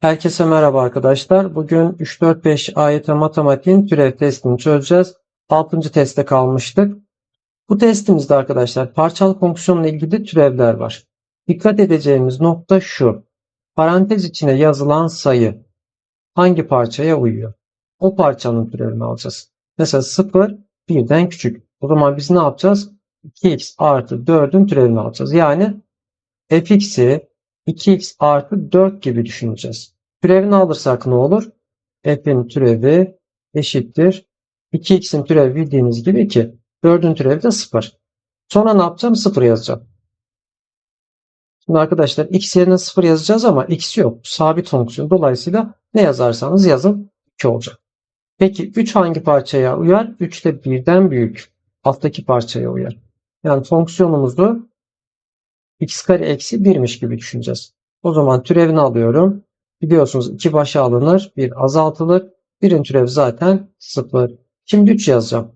Herkese merhaba arkadaşlar. Bugün 3-4-5 AYT matematiğin türev testini çözeceğiz. 6. teste kalmıştık. Bu testimizde arkadaşlar parçalı fonksiyonla ilgili türevler var. Dikkat edeceğimiz nokta şu. Parantez içine yazılan sayı hangi parçaya uyuyor? O parçanın türevini alacağız. Mesela 0 1'den küçük. O zaman biz ne yapacağız? 2x artı 4'ün türevini alacağız. Yani fx'i 2x artı 4 gibi düşüneceğiz. Türevini alırsak ne olur? f'in türevi eşittir. 2x'in türevi bildiğiniz gibi 2. 4'ün türevi de 0. Sonra ne yapacağım? 0 yazacağım. Şimdi arkadaşlar x yerine 0 yazacağız ama x yok. Sabit fonksiyon. Dolayısıyla ne yazarsanız yazın 2 olacak. Peki 3 hangi parçaya uyar? 3 de 1'den büyük. Alttaki parçaya uyar. Yani fonksiyonumuzu x kare eksi 1'miş gibi düşüneceğiz. O zaman türevini alıyorum. Biliyorsunuz 2 başa alınır, 1 azaltılır. 1'in türevi zaten 0. Şimdi 3 yazacağım.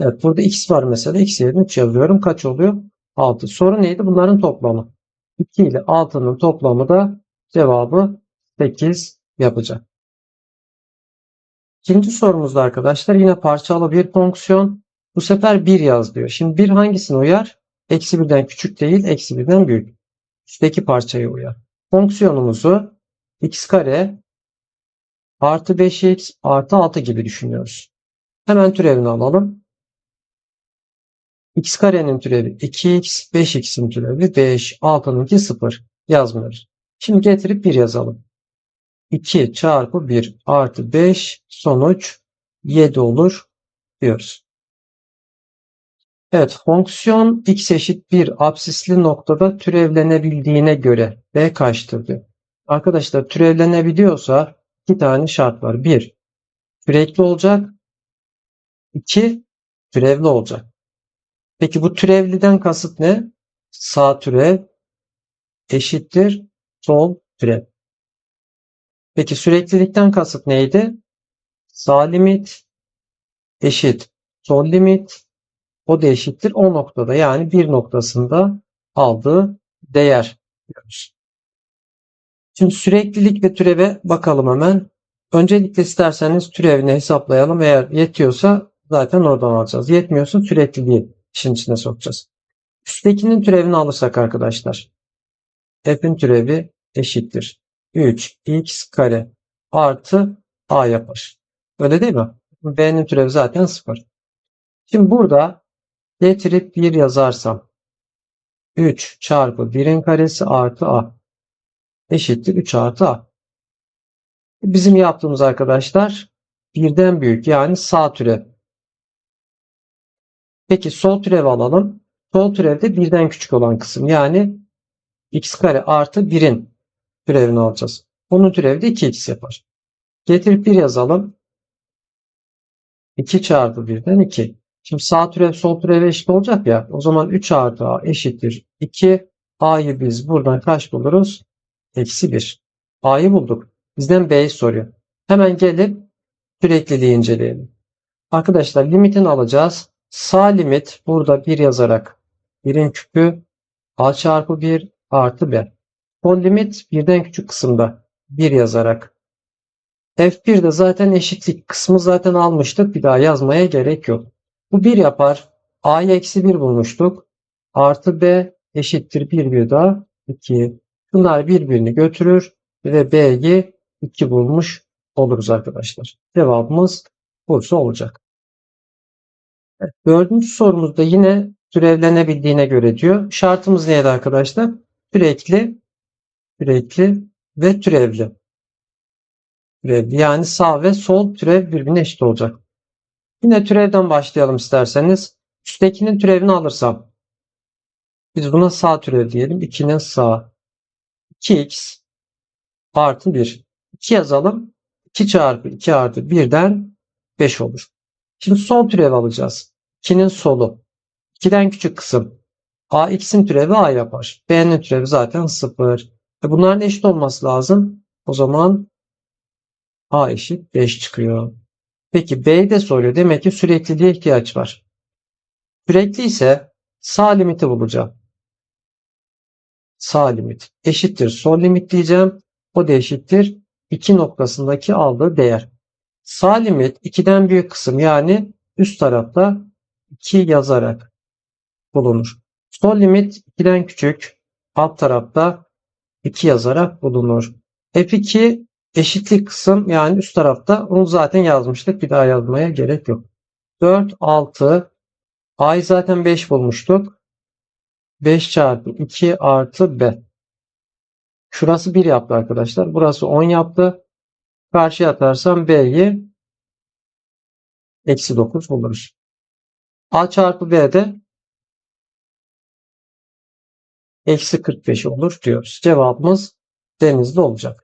Evet burada x var mesela. x yerine 3 yazıyorum. Kaç oluyor? 6. Soru neydi? Bunların toplamı. 2 ile 6'nın toplamı da cevabı 8 yapacak. İkinci sorumuzda arkadaşlar yine parçalı bir fonksiyon. Bu sefer 1 yaz diyor. Şimdi 1 hangisine uyar? Eksi 1'den küçük değil, eksi 1'den büyük. Üstteki parçaya uyar. Fonksiyonumuzu x kare artı 5x artı 6 gibi düşünüyoruz. Hemen türevini alalım. x karenin türevi 2x, 5x'in türevi 5, 6'nınki 0 yazmıyoruz. Şimdi getirip 1 yazalım. 2 çarpı 1 artı 5 sonuç 7 olur diyoruz. Evet, fonksiyon x eşit 1 absisli noktada türevlenebildiğine göre b kaçtır diyor. Arkadaşlar türevlenebiliyorsa iki tane şart var. 1. Sürekli olacak. 2. Türevli olacak. Peki bu türevliden kasıt ne? Sağ türev eşittir sol türev. Peki süreklilikten kasıt neydi? Sağ limit eşit sol limit o da eşittir o noktada yani bir noktasında aldığı değer diyoruz. Şimdi süreklilik ve türeve bakalım hemen. Öncelikle isterseniz türevini hesaplayalım. Eğer yetiyorsa zaten oradan alacağız. Yetmiyorsa sürekliliği işin içine sokacağız. Üsttekinin türevini alırsak arkadaşlar. F'in türevi eşittir. 3x kare artı a yapar. Öyle değil mi? B'nin türevi zaten 0. Şimdi burada getirip 1 yazarsam 3 çarpı 1'in karesi artı a eşittir 3 artı a. Bizim yaptığımız arkadaşlar birden büyük yani sağ türev. Peki sol türev alalım. Sol türevde birden küçük olan kısım yani x kare artı 1'in türevini alacağız. Onun türevi de 2x yapar. Getirip 1 yazalım. 2 çarpı 1'den 2. Şimdi sağ türev sol türeve eşit olacak ya. O zaman 3 artı a eşittir 2. a'yı biz buradan kaç buluruz? Eksi 1. a'yı bulduk. Bizden b'yi soruyor. Hemen gelip sürekliliği inceleyelim. Arkadaşlar limitini alacağız. Sağ limit burada 1 yazarak 1'in küpü a çarpı 1 artı b. Sol limit birden küçük kısımda 1 yazarak. F1'de zaten eşitlik kısmı zaten almıştık. Bir daha yazmaya gerek yok. Bu 1 yapar. A'yı eksi 1 bulmuştuk. Artı B eşittir 1 bir daha 2. Bunlar birbirini götürür ve B'yi 2 bulmuş oluruz arkadaşlar. Cevabımız Bursa olacak. Evet, dördüncü sorumuzda yine türevlenebildiğine göre diyor. Şartımız neydi arkadaşlar? Sürekli, sürekli ve türevli. Türevli yani sağ ve sol türev birbirine eşit olacak. Yine türevden başlayalım isterseniz. Üsttekinin türevini alırsam. Biz buna sağ türev diyelim. 2'nin sağ. 2x artı 1. 2 yazalım. 2 çarpı 2 artı 1'den 5 olur. Şimdi sol türev alacağız. 2'nin solu. 2'den küçük kısım. a x'in türevi a yapar. b'nin türevi zaten 0. E bunların eşit olması lazım. O zaman a eşit 5 çıkıyor. Peki B'yi de soruyor. Demek ki sürekliliğe ihtiyaç var. Sürekli ise sağ limiti bulacağım. Sağ limit eşittir sol limit diyeceğim. O da eşittir 2 noktasındaki aldığı değer. Sağ limit 2'den büyük kısım yani üst tarafta 2 yazarak bulunur. Sol limit 2'den küçük alt tarafta 2 yazarak bulunur. F2 eşitlik kısım yani üst tarafta onu zaten yazmıştık. Bir daha yazmaya gerek yok. 4, 6 A'yı zaten 5 bulmuştuk. 5 çarpı 2 artı B. Şurası 1 yaptı arkadaşlar. Burası 10 yaptı. Karşıya atarsam B'yi eksi 9 buluruz. A çarpı B de eksi 45 olur diyoruz. Cevabımız denizli olacak.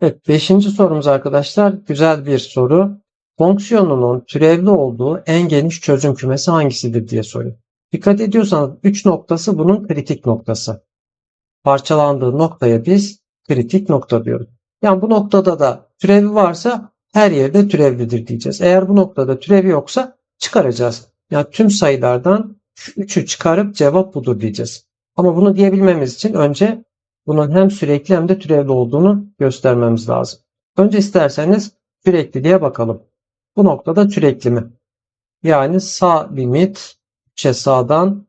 Evet, beşinci sorumuz arkadaşlar güzel bir soru. Fonksiyonunun türevli olduğu en geniş çözüm kümesi hangisidir diye soruyor. Dikkat ediyorsanız 3 noktası bunun kritik noktası. Parçalandığı noktaya biz kritik nokta diyoruz. Yani bu noktada da türevi varsa her yerde türevlidir diyeceğiz. Eğer bu noktada türevi yoksa çıkaracağız. Yani tüm sayılardan 3'ü çıkarıp cevap budur diyeceğiz. Ama bunu diyebilmemiz için önce bunun hem sürekli hem de türevli olduğunu göstermemiz lazım. Önce isterseniz sürekli diye bakalım. Bu noktada sürekli mi? Yani sağ limit 3'e sağdan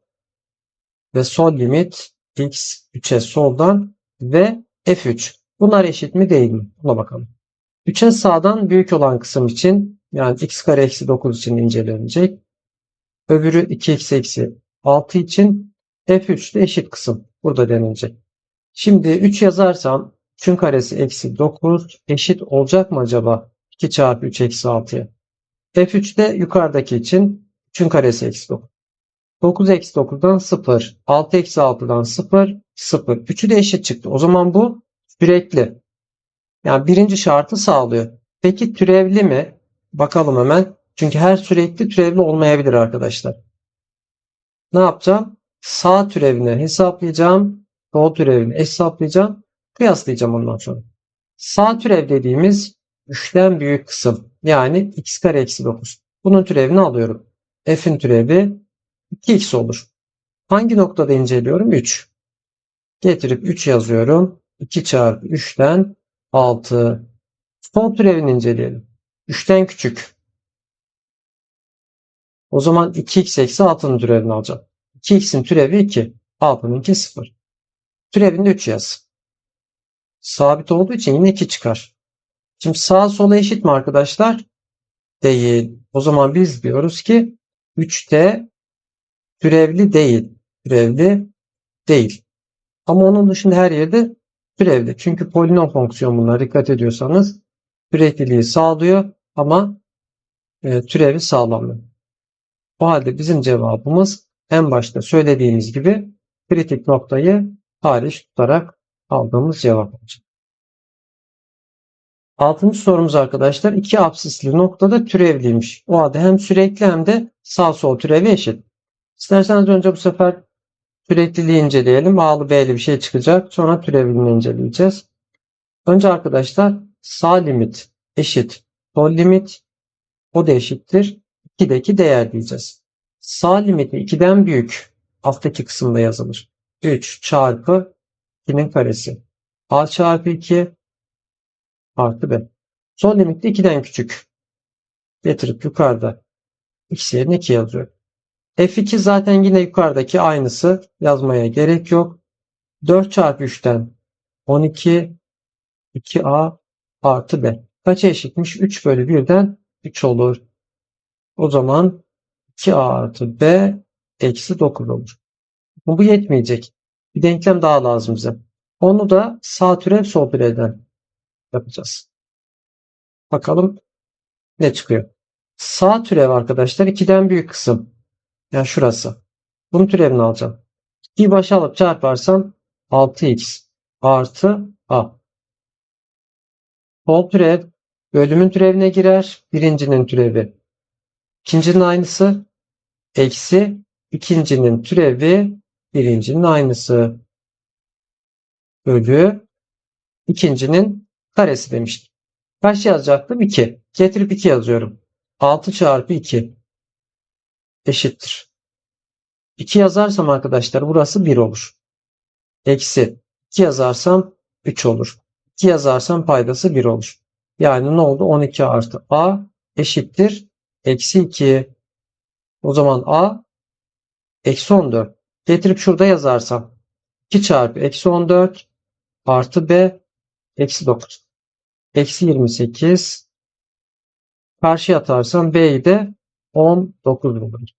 ve sol limit x 3'e soldan ve f3. Bunlar eşit mi değil mi? Buna bakalım. 3'e sağdan büyük olan kısım için yani x kare eksi 9 için incelenecek. Öbürü 2x eksi 6 için f3 de eşit kısım. Burada denilecek. Şimdi 3 yazarsam 3'ün karesi eksi 9 eşit olacak mı acaba? 2 çarpı 3 eksi 6'ya. F3 de yukarıdaki için 3'ün karesi eksi 9. 9 eksi 9'dan 0. 6 eksi 6'dan 0. 0. 3'ü de eşit çıktı. O zaman bu sürekli. Yani birinci şartı sağlıyor. Peki türevli mi? Bakalım hemen. Çünkü her sürekli türevli olmayabilir arkadaşlar. Ne yapacağım? Sağ türevini hesaplayacağım. Sol türevini hesaplayacağım. Kıyaslayacağım ondan sonra. Sağ türev dediğimiz 3'ten büyük kısım. Yani x kare eksi 9. Bunun türevini alıyorum. F'in türevi 2x olur. Hangi noktada inceliyorum? 3. Getirip 3 yazıyorum. 2 çarpı 3'ten 6. Sol türevini inceleyelim. 3'ten küçük. O zaman 2x eksi 6'nın türevini alacağım. 2x'in türevi 2. 6'nınki 0. Türevinde 3 yaz. Sabit olduğu için yine 2 çıkar. Şimdi sağ sola eşit mi arkadaşlar? Değil. O zaman biz diyoruz ki 3'te türevli değil. Türevli değil. Ama onun dışında her yerde türevli. Çünkü polinom fonksiyon bunlar dikkat ediyorsanız sürekliliği sağlıyor ama e, türevi sağlamıyor. O halde bizim cevabımız en başta söylediğimiz gibi kritik noktayı hariç tutarak aldığımız cevap olacak. Altıncı sorumuz arkadaşlar iki apsisli noktada türevliymiş. O halde hem sürekli hem de sağ sol türevi eşit. İsterseniz önce bu sefer sürekliliği inceleyelim. A'lı B'li bir şey çıkacak. Sonra türevini inceleyeceğiz. Önce arkadaşlar sağ limit eşit sol limit o da eşittir. 2'deki değer diyeceğiz. Sağ limiti 2'den büyük alttaki kısımda yazılır. 3 çarpı 2'nin karesi. A çarpı 2 artı B. Son limit de 2'den küçük. Getirip yukarıda x yerine 2 yazıyor. F2 zaten yine yukarıdaki aynısı. Yazmaya gerek yok. 4 çarpı 3'ten 12 2A artı B. Kaça eşitmiş? 3 bölü 1'den 3 olur. O zaman 2A artı B eksi 9 olur. Bu yetmeyecek. Bir denklem daha lazım bize. Onu da sağ türev sol türevden yapacağız. Bakalım ne çıkıyor. Sağ türev arkadaşlar 2'den büyük kısım. Yani şurası. Bunun türevini alacağım. 2'yi başa alıp çarparsam 6x artı a. Sol türev bölümün türevine girer. Birincinin türevi. İkincinin aynısı. Eksi ikincinin türevi birincinin aynısı. Bölü ikincinin karesi demiştim. Kaç yazacaktım? 2. Getirip 2 yazıyorum. 6 çarpı 2 eşittir. 2 yazarsam arkadaşlar burası 1 olur. Eksi 2 yazarsam 3 olur. 2 yazarsam paydası 1 olur. Yani ne oldu? 12 artı a eşittir. Eksi 2. O zaman a eksi 14. Getirip şurada yazarsam 2 çarpı eksi 14 artı b eksi 9. Eksi 28. Karşıya atarsam b'yi de 19 bulur.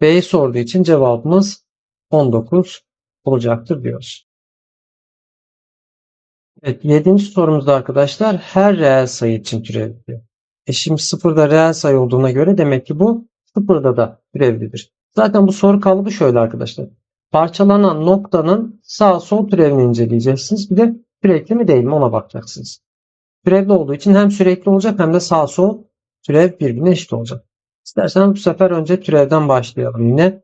B'yi sorduğu için cevabımız 19 olacaktır diyoruz. Evet, yedinci sorumuzda arkadaşlar her reel sayı için türevli. E şimdi sıfırda reel sayı olduğuna göre demek ki bu sıfırda da türevlidir. Zaten bu soru kalıbı şöyle arkadaşlar. Parçalanan noktanın sağ sol türevini inceleyeceksiniz. Bir de sürekli mi değil mi ona bakacaksınız. Türevli olduğu için hem sürekli olacak hem de sağ sol türev birbirine eşit olacak. İsterseniz bu sefer önce türevden başlayalım yine.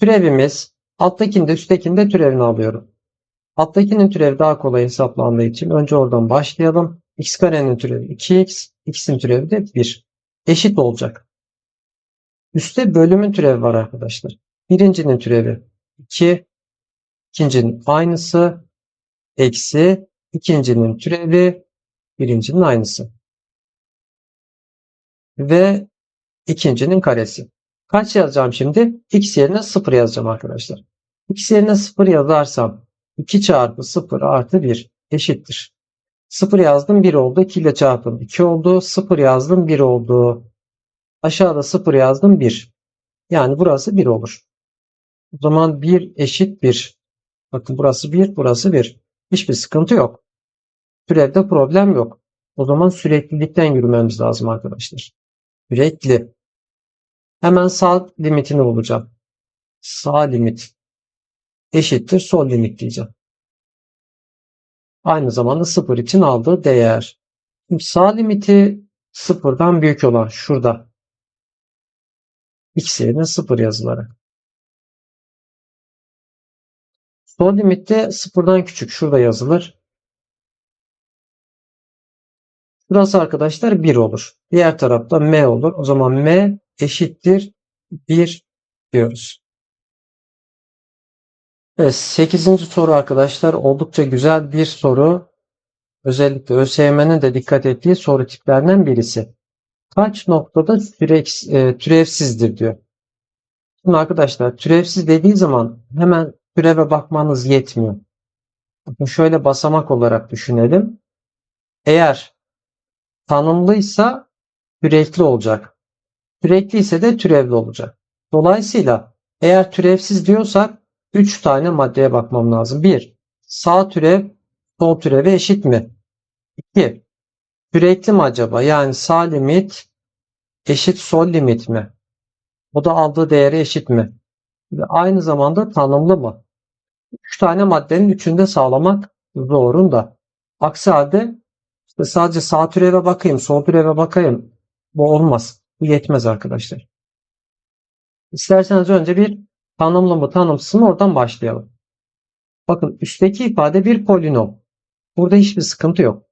Türevimiz alttakinde üsttekinde türevini alıyorum. Alttakinin türevi daha kolay hesaplandığı için önce oradan başlayalım. x karenin türevi 2x, x'in türevi de 1. Eşit olacak. Üste bölümün türevi var arkadaşlar. Birincinin türevi 2, ikincinin aynısı, eksi ikincinin türevi, birincinin aynısı. Ve ikincinin karesi. Kaç yazacağım şimdi? x yerine 0 yazacağım arkadaşlar. x yerine 0 yazarsam 2 çarpı 0 artı 1 eşittir. 0 yazdım 1 oldu. 2 ile çarptım 2 oldu. 0 yazdım 1 oldu. Aşağıda 0 yazdım 1. Yani burası 1 olur. O zaman 1 eşit 1. Bakın burası 1, burası 1. Hiçbir sıkıntı yok. Türevde problem yok. O zaman süreklilikten yürümemiz lazım arkadaşlar. Sürekli. Hemen sağ limitini bulacağım. Sağ limit eşittir sol limit diyeceğim. Aynı zamanda 0 için aldığı değer. Şimdi sağ limiti sıfırdan büyük olan şurada. X yerine 0 yazılarak. Sol limitte sıfırdan küçük şurada yazılır. Burası arkadaşlar 1 olur. Diğer tarafta m olur. O zaman m eşittir 1 diyoruz. Evet, 8. soru arkadaşlar oldukça güzel bir soru. Özellikle ÖSYM'nin de dikkat ettiği soru tiplerinden birisi. Kaç noktada sürek, e, türevsizdir diyor. Şimdi arkadaşlar türevsiz dediği zaman hemen türeve bakmanız yetmiyor. Bakın şöyle basamak olarak düşünelim. Eğer tanımlıysa türevli olacak. Türevli ise de türevli olacak. Dolayısıyla eğer türevsiz diyorsak 3 tane maddeye bakmam lazım. 1. Sağ türev sol türeve eşit mi? 2. Sürekli mi acaba? Yani sağ limit eşit sol limit mi? O da aldığı değere eşit mi? Ve aynı zamanda tanımlı mı? 3 tane maddenin üçünde sağlamak zorunda. Aksi halde işte sadece sağ türeve bakayım, sol türeve bakayım. Bu olmaz. Bu yetmez arkadaşlar. İsterseniz önce bir tanımlı mı tanımsız mı oradan başlayalım. Bakın üstteki ifade bir polinom. Burada hiçbir sıkıntı yok.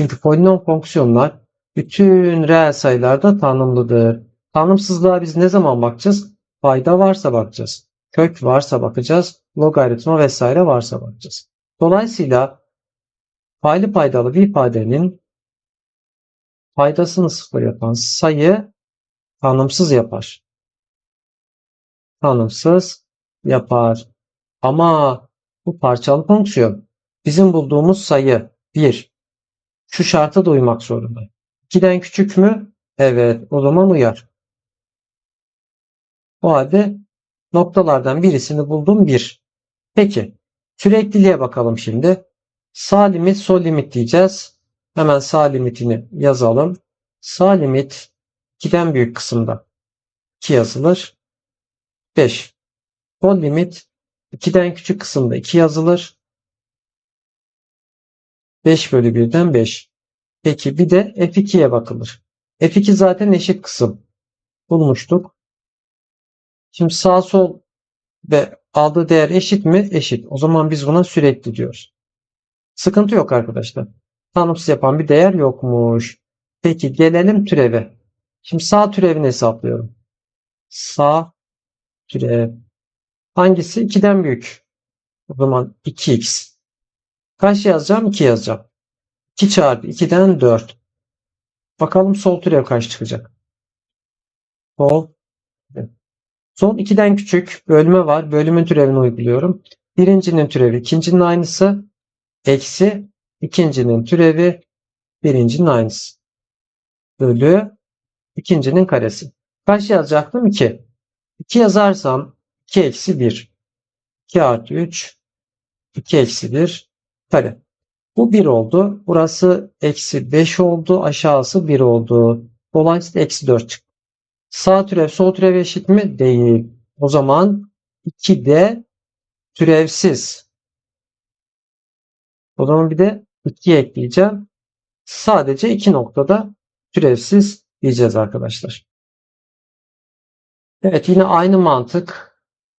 Çünkü polinom fonksiyonlar bütün reel sayılarda tanımlıdır. Tanımsızlığa biz ne zaman bakacağız? Fayda varsa bakacağız. Kök varsa bakacağız. Logaritma vesaire varsa bakacağız. Dolayısıyla paylı paydalı bir ifadenin paydasını sıfır yapan sayı tanımsız yapar. Tanımsız yapar. Ama bu parçalı fonksiyon bizim bulduğumuz sayı 1. Şu şarta da uymak zorunda. 2'den küçük mü? Evet. O zaman uyar. O halde noktalardan birisini buldum 1. Peki. Sürekliliğe bakalım şimdi. Sağ limit sol limit diyeceğiz. Hemen sağ limitini yazalım. Sağ limit 2'den büyük kısımda 2 yazılır. 5. Sol limit 2'den küçük kısımda 2 yazılır. 5 bölü 1'den 5. Peki bir de F2'ye bakılır. F2 zaten eşit kısım. Bulmuştuk. Şimdi sağ sol ve aldığı değer eşit mi? Eşit. O zaman biz buna sürekli diyoruz. Sıkıntı yok arkadaşlar. Tanımsız yapan bir değer yokmuş. Peki gelelim türeve. Şimdi sağ türevini hesaplıyorum. Sağ türev. Hangisi? 2'den büyük. O zaman 2x. Kaç yazacağım? 2 yazacağım. 2 çarpı 2'den 4. Bakalım sol türev kaç çıkacak? Sol. Son 2'den küçük bölme var. Bölümün türevini uyguluyorum. Birincinin türevi ikincinin aynısı. Eksi ikincinin türevi birincinin aynısı. Bölü ikincinin karesi. Kaç yazacaktım? 2. 2 yazarsam 2 eksi 1. 2 artı 3. 2 eksi 1 kare. Bu 1 oldu. Burası eksi 5 oldu. Aşağısı 1 oldu. Dolayısıyla eksi 4 çıktı. Sağ türev sol türev eşit mi? Değil. O zaman 2 de türevsiz. O zaman bir de 2 ekleyeceğim. Sadece 2 noktada türevsiz diyeceğiz arkadaşlar. Evet yine aynı mantık.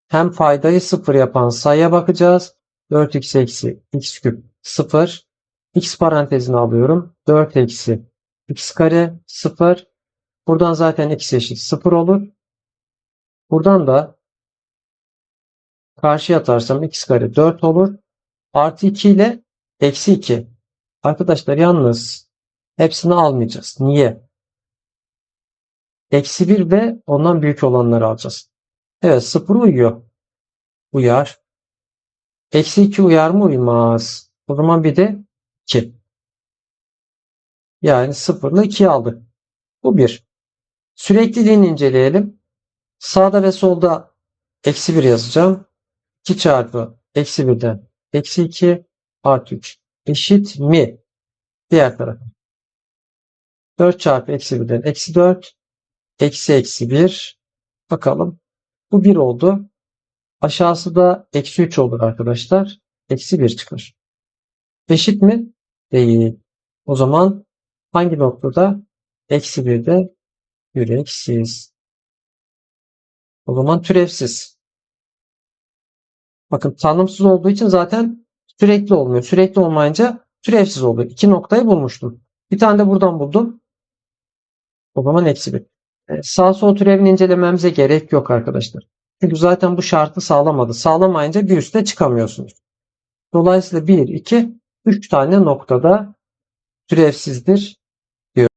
Hem faydayı 0 yapan sayıya bakacağız. 4x eksi x küp 0. x parantezini alıyorum. 4 eksi x kare 0. Buradan zaten x eşit 0 olur. Buradan da karşıya atarsam x kare 4 olur. Artı 2 ile eksi 2. Arkadaşlar yalnız hepsini almayacağız. Niye? Eksi 1 ve ondan büyük olanları alacağız. Evet 0 uyuyor. Uyar. Eksi 2 uyar mı? Uymaz. O zaman bir de 2. Yani 0 ile 2'yi aldık. Bu 1. Sürekliliğini inceleyelim. Sağda ve solda eksi 1 yazacağım. 2 çarpı eksi 1'den eksi 2 artı 3 eşit mi? Diğer tarafa. 4 çarpı eksi 1'den eksi 4 eksi eksi 1 bakalım. Bu 1 oldu. Aşağısı da eksi 3 olur arkadaşlar. Eksi 1 çıkar. Eşit mi? Değil. O zaman hangi noktada? Eksi 1'de yüreksiz. O zaman türevsiz. Bakın tanımsız olduğu için zaten sürekli olmuyor. Sürekli olmayınca türevsiz oluyor. İki noktayı bulmuştum. Bir tane de buradan buldum. O zaman eksi 1. E, sağ sol türevini incelememize gerek yok arkadaşlar. Çünkü zaten bu şartı sağlamadı. Sağlamayınca bir üste çıkamıyorsunuz. Dolayısıyla 1, 2, 3 tane noktada türevsizdir diyor.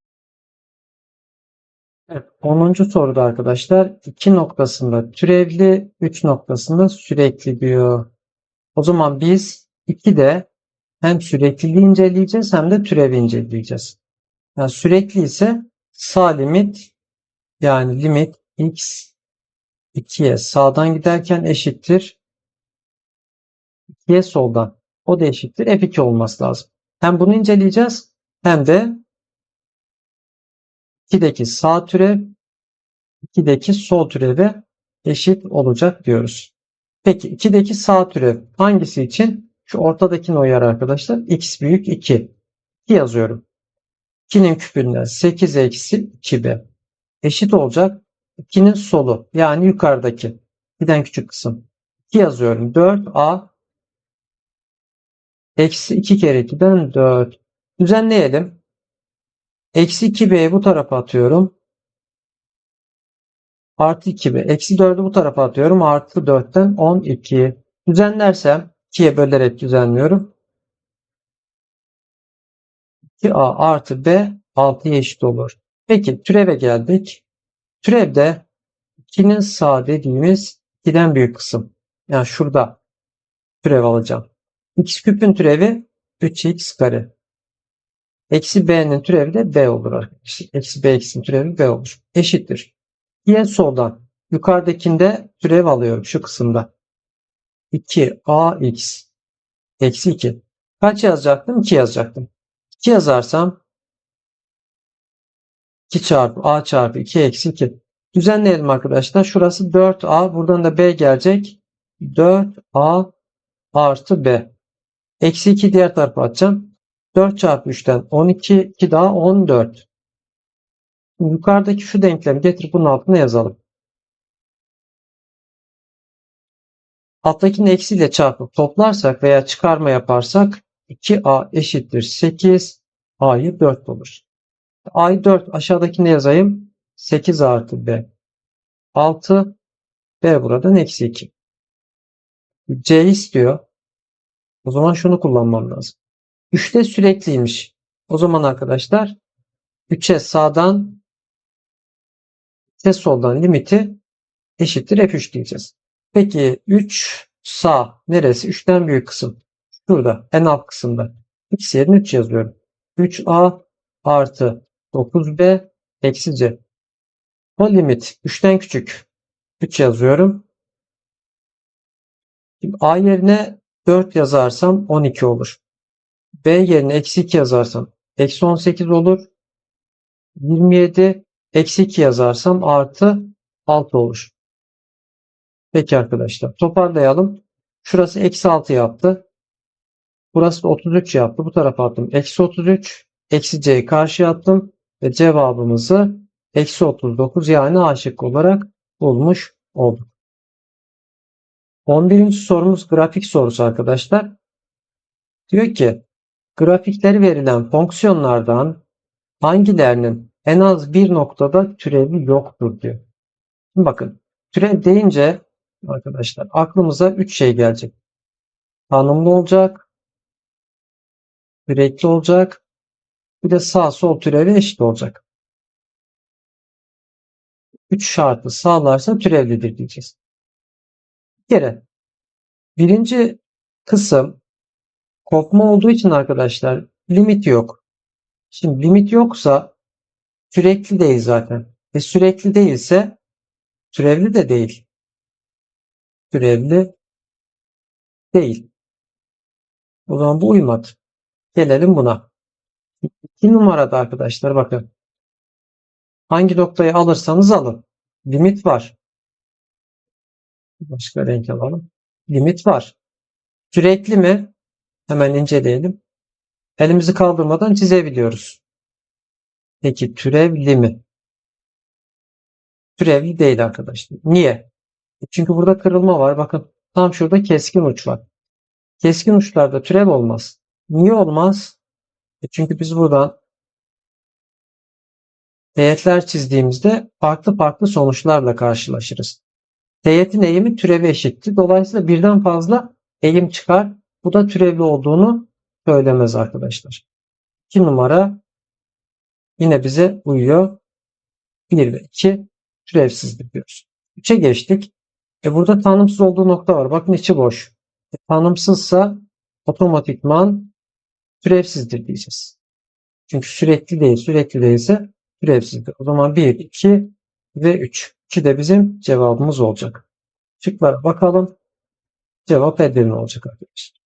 Evet, 10. soruda arkadaşlar 2 noktasında türevli, 3 noktasında sürekli diyor. O zaman biz 2'de hem sürekliliği inceleyeceğiz hem de türevi inceleyeceğiz. Yani sürekli ise sağ limit yani limit x 2'ye sağdan giderken eşittir 2'ye soldan. O da eşittir f2 olması lazım. Hem bunu inceleyeceğiz hem de 2'deki sağ türev 2'deki sol türeve eşit olacak diyoruz. Peki 2'deki sağ türev hangisi için? Şu ortadakini uyar arkadaşlar. x büyük 2. 2 yazıyorum. 2'nin küpünden 8 eksi 2b eşit olacak. 2'nin solu yani yukarıdaki giden küçük kısım. 2 yazıyorum. 4a eksi 2 kere 2'den 4. Düzenleyelim. Eksi 2b'yi bu tarafa atıyorum. Artı 2b. Eksi 4'ü bu tarafa atıyorum. Artı 4'ten 12. Düzenlersem 2'ye bölerek düzenliyorum. 2a artı b 6'ya eşit olur. Peki türeve geldik. Türevde 2'nin sağ dediğimiz 2'den büyük kısım. Yani şurada türev alacağım. x küpün türevi 3x kare. Eksi b'nin türevi de b olur arkadaşlar. Eksi b eksinin türevi b olur. Eşittir. Diğer soldan yukarıdakinde türev alıyorum şu kısımda. 2ax eksi 2. Kaç yazacaktım? 2 yazacaktım. 2 yazarsam 2 çarpı a çarpı 2 eksi 2. Düzenleyelim arkadaşlar. Şurası 4a. Buradan da b gelecek. 4a artı b. Eksi 2 diğer tarafa atacağım. 4 çarpı 3'ten 12. 2 daha 14. Yukarıdaki şu denklemi getirip bunun altına yazalım. Alttakini eksiyle çarpıp toplarsak veya çıkarma yaparsak 2a eşittir 8. a'yı 4 bulur. A'yı 4 aşağıdakini yazayım. 8 artı b. 6 b buradan eksi 2. c istiyor. O zaman şunu kullanmam lazım. 3'te sürekliymiş. O zaman arkadaşlar 3'e sağdan 3'e soldan limiti eşittir F3 diyeceğiz. Peki 3 sağ neresi? 3'ten büyük kısım. Şurada en alt kısımda. X yerine 3 yazıyorum. 3A artı 9B eksi C. O limit 3'ten küçük. 3 yazıyorum. Şimdi A yerine 4 yazarsam 12 olur. B yerine eksi 2 yazarsam eksi 18 olur. 27 eksi 2 yazarsam artı 6 olur. Peki arkadaşlar toparlayalım. Şurası eksi 6 yaptı. Burası da 33 yaptı. Bu tarafa attım. Eksi 33. Eksi c'yi karşıya attım. Ve cevabımızı eksi 39 yani A şıkkı olarak bulmuş olduk. 11. sorumuz grafik sorusu arkadaşlar. Diyor ki grafikleri verilen fonksiyonlardan hangilerinin en az bir noktada türevi yoktur diyor. Şimdi bakın türev deyince arkadaşlar aklımıza 3 şey gelecek. Tanımlı olacak, sürekli olacak, bir de sağ sol türevi eşit olacak. 3 şartı sağlarsa türevlidir diyeceğiz. Bir kere birinci kısım kopma olduğu için arkadaşlar limit yok. Şimdi limit yoksa sürekli değil zaten. Ve sürekli değilse türevli de değil. Türevli değil. O zaman bu uymadı. Gelelim buna. İki numarada arkadaşlar bakın. Hangi noktayı alırsanız alın. Limit var. Başka renk alalım. Limit var. Sürekli mi? Hemen inceleyelim. Elimizi kaldırmadan çizebiliyoruz. Peki türevli mi? Türevli değil arkadaşlar. Niye? Çünkü burada kırılma var. Bakın tam şurada keskin uç var. Keskin uçlarda türev olmaz. Niye olmaz? E çünkü biz buradan teğetler çizdiğimizde farklı farklı sonuçlarla karşılaşırız. Teğetin eğimi türevi eşitti. Dolayısıyla birden fazla eğim çıkar. Bu da türevli olduğunu söylemez arkadaşlar. 2 numara yine bize uyuyor. 1 ve 2 türevsizdir diyoruz. 3'e geçtik. E burada tanımsız olduğu nokta var. Bakın içi boş. E, tanımsızsa otomatikman türevsizdir diyeceğiz. Çünkü sürekli değil. Sürekli değilse türevsizdir. O zaman 1, 2 ve 3. 2 de bizim cevabımız olacak. Şıklara bakalım. Cevap Edirne olacak arkadaşlar.